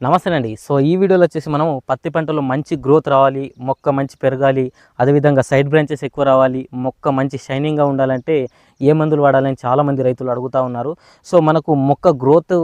నమస్తే అండి సో ఈ వీడియోలో వచ్చేసి మనం పత్తి పంటలో మంచి గ్రోత్ రావాలి మొక్క మంచి పెరగాలి అదేవిధంగా సైడ్ బ్రాంచెస్ ఎక్కువ రావాలి మొక్క మంచి షైనింగ్గా ఉండాలంటే ఏ మందులు వాడాలని చాలామంది రైతులు అడుగుతూ ఉన్నారు. సో మనకు మొక్క గ్రోత్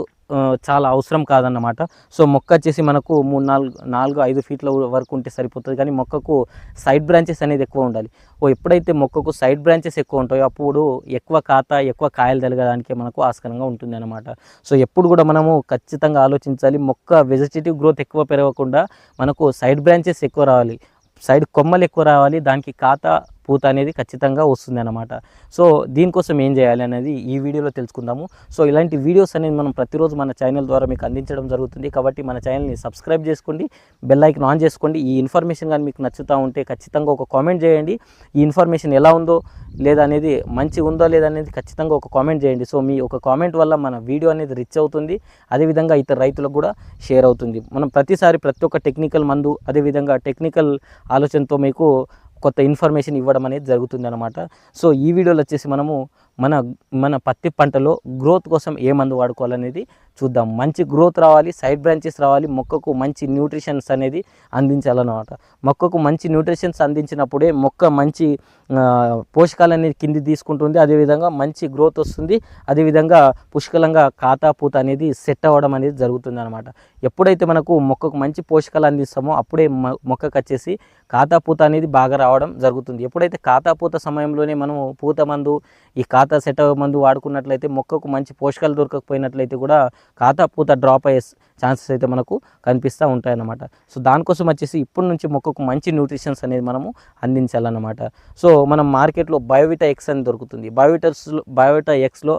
చాలా అవసరం కాదన్నమాట. సో మొక్క వచ్చేసి మనకు మూడు నాలుగు నాలుగు ఐదు ఫీట్ల వరకు ఉంటే సరిపోతుంది. కానీ మొక్కకు సైడ్ బ్రాంచెస్ అనేది ఎక్కువ ఉండాలి. ఓ ఎప్పుడైతే మొక్కకు సైడ్ బ్రాంచెస్ ఎక్కువ ఉంటాయో అప్పుడు ఎక్కువ ఖాత ఎక్కువ కాయలు తెలగడానికి మనకు ఆస్కారంగా ఉంటుంది అనమాట సో ఎప్పుడు కూడా మనము ఖచ్చితంగా ఆలోచించాలి. మొక్క వెజిటేటివ్ గ్రోత్ ఎక్కువ పెరగకుండా మనకు సైడ్ బ్రాంచెస్ ఎక్కువ రావాలి. సైడ్ కొమ్మలు ఎక్కువ రావాలి. దానికి ఖాతా పూత అనేది ఖచ్చితంగా వస్తుంది అనమాట సో దీనికోసం ఏం చేయాలి అనేది ఈ వీడియోలో తెలుసుకుందాము. సో ఇలాంటి వీడియోస్ అనేది మనం ప్రతిరోజు మన ఛానల్ ద్వారా మీకు అందించడం జరుగుతుంది. కాబట్టి మన ఛానల్ని సబ్స్క్రైబ్ చేసుకోండి బెల్ ఐకన్ ఆన్ చేసుకోండి. ఈ ఇన్ఫర్మేషన్ కానీ మీకు నచ్చుతూ ఉంటే ఖచ్చితంగా ఒక కామెంట్ చేయండి. ఈ ఇన్ఫర్మేషన్ ఎలా ఉందో లేదా అనేది మంచి ఉందో లేదా అనేది ఖచ్చితంగా ఒక కామెంట్ చేయండి. సో మీ ఒక కామెంట్ వల్ల మన వీడియో అనేది రిచ్ అవుతుంది. అదేవిధంగా ఇతర రైతులకు కూడా షేర్ అవుతుంది. మనం ప్రతిసారి ప్రతి ఒక్క టెక్నికల్ మందు అదేవిధంగా టెక్నికల్ ఆలోచనతో మీకు కొత్త ఇన్ఫర్మేషన్ ఇవ్వడం అనేది జరుగుతుంది అనమాట సో ఈ వీడియోలో వచ్చేసి మనము మన మన పత్తి పంటలో గ్రోత్ కోసం ఏ మందు వాడుకోవాలనేది చూద్దాం. మంచి గ్రోత్ రావాలి సైడ్ బ్రాంచెస్ రావాలి మొక్కకు మంచి న్యూట్రిషన్స్ అనేది అందించాలన్నమాట. మొక్కకు మంచి న్యూట్రిషన్స్ అందించినప్పుడే మొక్క మంచి పోషకాలు అనేది కింది తీసుకుంటుంది. అదేవిధంగా మంచి గ్రోత్ వస్తుంది. అదేవిధంగా పుష్కలంగా ఖాతా పూత అనేది సెట్ అవ్వడం అనేది జరుగుతుంది అనమాట ఎప్పుడైతే మనకు మొక్కకు మంచి పోషకాలు అందిస్తామో అప్పుడే మొక్కకు వచ్చేసి ఖాతా పూత అనేది బాగా రావడం జరుగుతుంది. ఎప్పుడైతే ఖాతా పూత సమయంలోనే మనము పూత మందు ఈ ఖాతా సెట్ మందు వాడుకున్నట్లయితే మొక్కకు మంచి పోషకాలు దొరకకపోయినట్లయితే కూడా ఖాతా పూత డ్రాప్ అయ్యే ఛాన్సెస్ అయితే మనకు కనిపిస్తూ ఉంటాయన్నమాట. సో దానికోసం వచ్చేసి ఇప్పటి నుంచి మొక్కకు మంచి న్యూట్రిషన్స్ అనేది మనము అందించాలన్నమాట. సో మనం మార్కెట్లో బయోవిటా ఎక్స్ అని దొరుకుతుంది. బయోవిటస్ బయోవిటా ఎక్స్లో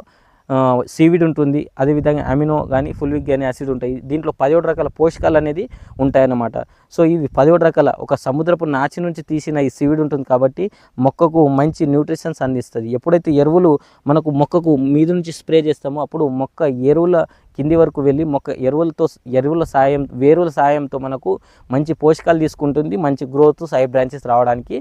సీవిడ్ ఉంటుంది అదేవిధంగా అమినో కానీ ఫుల్విక్ కానీ యాసిడ్ ఉంటాయి. దీంట్లో పదిహేడు రకాల పోషకాలు అనేది ఉంటాయన్నమాట. సో ఇవి పదిహేడు రకాల ఒక సముద్రపు నాచి నుంచి తీసిన ఈ సీవిడ్ ఉంటుంది కాబట్టి మొక్కకు మంచి న్యూట్రిషన్స్ అందిస్తుంది. ఎప్పుడైతే ఎరువులు మనకు మొక్కకు మీద నుంచి స్ప్రే చేస్తామో అప్పుడు మొక్క ఎరువుల కింది వరకు వెళ్ళి మొక్క ఎరువులతో ఎరువుల సాయం వేరుల సాయంతో మనకు మంచి పోషకాలు తీసుకుంటుంది మంచి గ్రోత్ సైడ్ బ్రాంచెస్ రావడానికి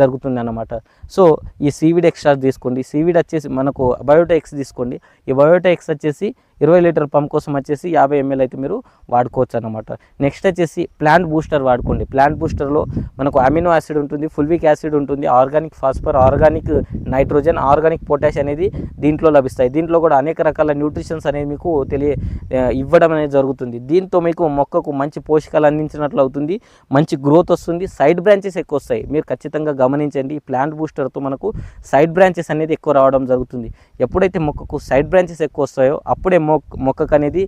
జరుగుతుంది అన్నమాట. సో ఈ సీవిడ్ ఎక్స్ట్రా తీసుకోండి. సీవిడ్ వచ్చేసి మనకు బయోటా ఎక్స్ తీసుకోండి. ఈ బయోటా ఎక్స్ వచ్చేసి ఇరవై లీటర్ పంప్ కోసం వచ్చేసి యాభై ఎంఎల్ అయితే మీరు వాడుకోవచ్చు అనమాట నెక్స్ట్ వచ్చేసి ప్లాంట్ బూస్టర్ వాడుకోండి. ప్లాంట్ బూస్టర్లో మనకు అమినో యాసిడ్ ఉంటుంది ఫుల్విక్ యాసిడ్ ఉంటుంది organic phosphor organic nitrogen organic potash అనేది దీంట్లో లభిస్తాయి. దీంట్లో కూడా అనేక రకాల న్యూట్రిషన్స్ అనేది మీకు తెలియ ఇవ్వడం అనేది జరుగుతుంది. దీంతో మీకు మొక్కకు మంచి పోషకాలు అందించినట్లు అవుతుంది మంచి గ్రోత్ వస్తుంది సైడ్ బ్రాంచెస్ ఎక్కువ వస్తాయి. మీరు ఖచ్చితంగా గమనించండి ఈ ప్లాంట్ బూస్టర్తో మనకు సైడ్ బ్రాంచెస్ అనేది ఎక్కువ రావడం జరుగుతుంది. ఎప్పుడైతే మొక్కకు సైడ్ బ్రాంచెస్ ఎక్కువ వస్తాయో అప్పుడే మొక్క మొక్కకు అనేది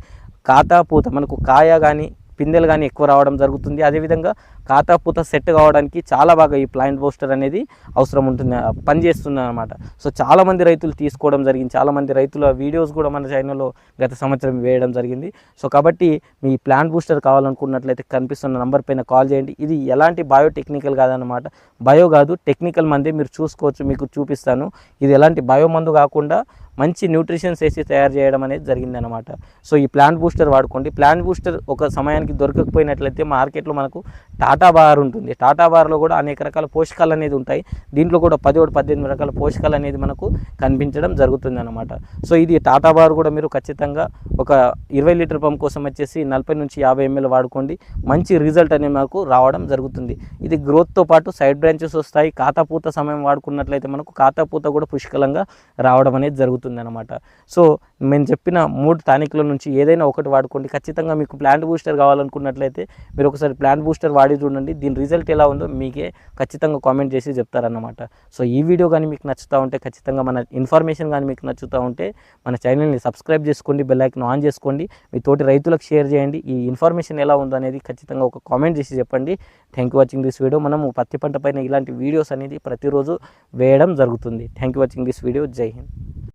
కాతా పూత మనకు కాయ కానీ పిందెలు కానీ ఎక్కువ రావడం జరుగుతుంది. అదేవిధంగా కాతా పూత సెట్ కావడానికి చాలా బాగా ఈ ప్లాంట్ బూస్టర్ అనేది అవసరం ఉంటుంది పనిచేస్తుంది అనమాట సో చాలామంది రైతులు తీసుకోవడం జరిగింది. చాలామంది రైతుల వీడియోస్ కూడా మన ఛానల్లో గత సంవత్సరం వేయడం జరిగింది. సో కాబట్టి మీ ప్లాంట్ బూస్టర్ కావాలనుకున్నట్లయితే కనిపిస్తున్న నంబర్ పైన కాల్ చేయండి. ఇది ఎలాంటి బయో టెక్నికల్ కాదనమాట బయో కాదు టెక్నికల్ మందే మీరు చూసుకోవచ్చు మీకు చూపిస్తాను. ఇది ఎలాంటి బయో మందు కాకుండా మంచి న్యూట్రిషన్స్ వేసి తయారు చేయడం అనేది జరిగిందనమాట సో ఈ ప్లాంట్ బూస్టర్ వాడుకోండి. ప్లాంట్ బూస్టర్ ఒక సమయానికి దొరకకపోయినట్లయితే మార్కెట్లో మనకు టాటా బార్ ఉంటుంది. టాటా బార్లో కూడా అనేక రకాల పోషకాలు అనేది ఉంటాయి. దీంట్లో కూడా పదిహేడు పద్దెనిమిది రకాల పోషకాలు అనేది మనకు కనిపించడం జరుగుతుంది అనమాట సో ఇది టాటా బార్ కూడా మీరు ఖచ్చితంగా ఒక ఇరవై లీటర్ పంప్ కోసం వచ్చేసి నలభై నుంచి యాభై ఎంఎల్ వాడుకోండి. మంచి రిజల్ట్ అనేది మనకు రావడం జరుగుతుంది. ఇది గ్రోత్తో పాటు సైడ్ బ్రాంచెస్ వస్తాయి. కాతాపూత సమయం వాడుకున్నట్లయితే మనకు కాతాపూత కూడా పుష్కలంగా రావడం అనేది జరుగుతుంది. అనమాట సో మేము చెప్పిన మూడు టానిక్ల నుంచి ఏదైనా ఒకటి వాడుకోండి. ఖచ్చితంగా మీకు ప్లాంట్ బూస్టర్ కావాలనుకున్నట్లయితే మీరు ఒకసారి ప్లాంట్ బూస్టర్ వాడి చూడండి. దీని రిజల్ట్ ఎలా ఉందో మీకే ఖచ్చితంగా కామెంట్ చేసి చెప్తారన్నమాట. సో ఈ వీడియో కానీ మీకు నచ్చుతూ ఉంటే ఖచ్చితంగా మన ఇన్ఫర్మేషన్ కానీ మీకు నచ్చుతూ ఉంటే మన ఛానల్ని సబ్స్క్రైబ్ చేసుకోండి బెల్ ఐకన్ ఆన్ చేసుకోండి. మీ తోటి రైతులకు షేర్ చేయండి. ఈ ఇన్ఫర్మేషన్ ఎలా ఉందో అనేది ఖచ్చితంగా ఒక కామెంట్ చేసి చెప్పండి. Thank you watching this video మనము పత్తి పంట పైన ఇలాంటి వీడియోస్ అనేది ప్రతిరోజు వేయడం జరుగుతుంది. Thank you watching this video జై హింద్